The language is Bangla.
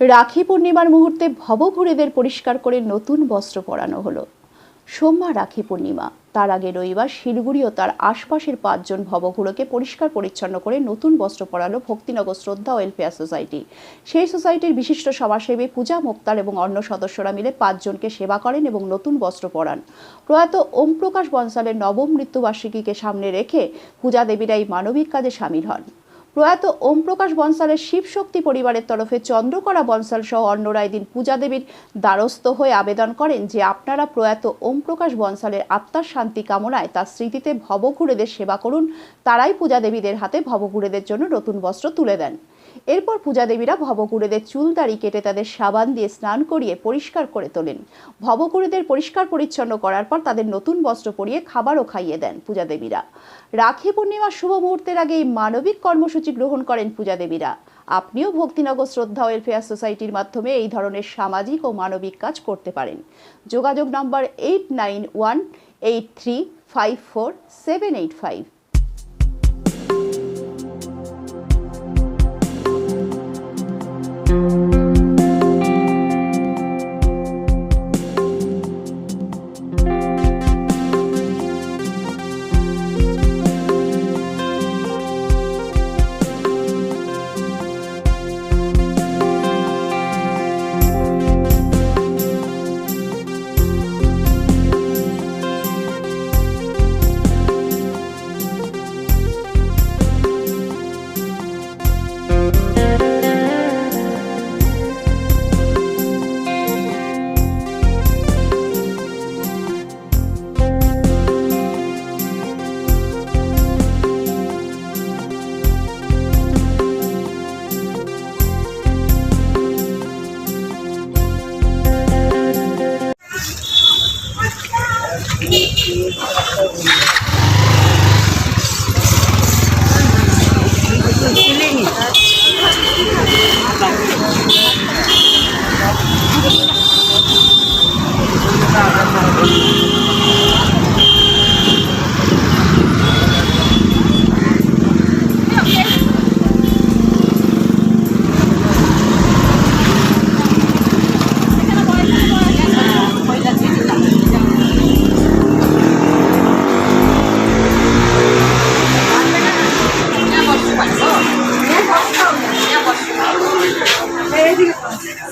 রাখি পূর্ণিমার মুহূর্তে ভবঘুরেদের পরিষ্কার করে নতুন বস্ত্র পরানো হলো। সোমবার রাখি পূর্ণিমা। তার আগে রবিবার শিলিগুড়ি ও তার আশপাশের পাঁচজন ভবঘুরোকে পরিষ্কার পরিচ্ছন্ন করে নতুন বস্ত্র পরালো ভক্তিনগর শ্রদ্ধা ওয়েলফেয়ার সোসাইটি। সেই সোসাইটির বিশিষ্ট সমাজসেবী পূজা মুক্তার এবং অন্য সদস্যরা মিলে পাঁচজনকে সেবা করেন এবং নতুন বস্ত্র পরান। প্রয়াত ওম প্রকাশ বনসালের নবম মৃত্যুবার্ষিকীকে সামনে রেখে পূজা দেবীরা এই মানবিক কাজে সামিল হন। প্রয়াত ওম প্রকাশ বনসালের শিবশক্তি পরিবারের তরফে চন্দ্রকরা বনসাল সহ অন্যরা এদিন পূজা দেবীর দ্বারস্থ হয়ে আবেদন করেন যে আপনারা প্রয়াত ওম প্রকাশ বনসালের আত্মার শান্তি কামনায় তার স্মৃতিতে ভবঘুরেদের সেবা করুন, তারাই পূজা দেবীদের হাতে ভবঘুরেদের জন্য নতুন বস্ত্র তুলে দেন। এরপর পূজা দেবীরা ভবঘুরেদের চুল দাড়ি কেটে তাদের সাবান দিয়ে স্নান করিয়ে পরিষ্কার করে তোলেন। ভবঘুরেদের পরিষ্কার পরিচ্ছন্ন করার পর তাদের নতুন বস্ত্র পরিয়ে খাবারও খাইয়ে দেন পূজা দেবীরা রাখি পূর্ণিমার শুভ মুহূর্তের আগে এই মানবিক কর্মসূচি গ্রহণ করেন পূজা দেবীরা আপনিও ভক্তিনগর শ্রদ্ধা ওয়েলফেয়ার সোসাইটির মাধ্যমে এই ধরনের সামাজিক ও মানবিক কাজ করতে পারেন। যোগাযোগ নম্বর eight nine one eight three five four seven eight five Ang Kiling.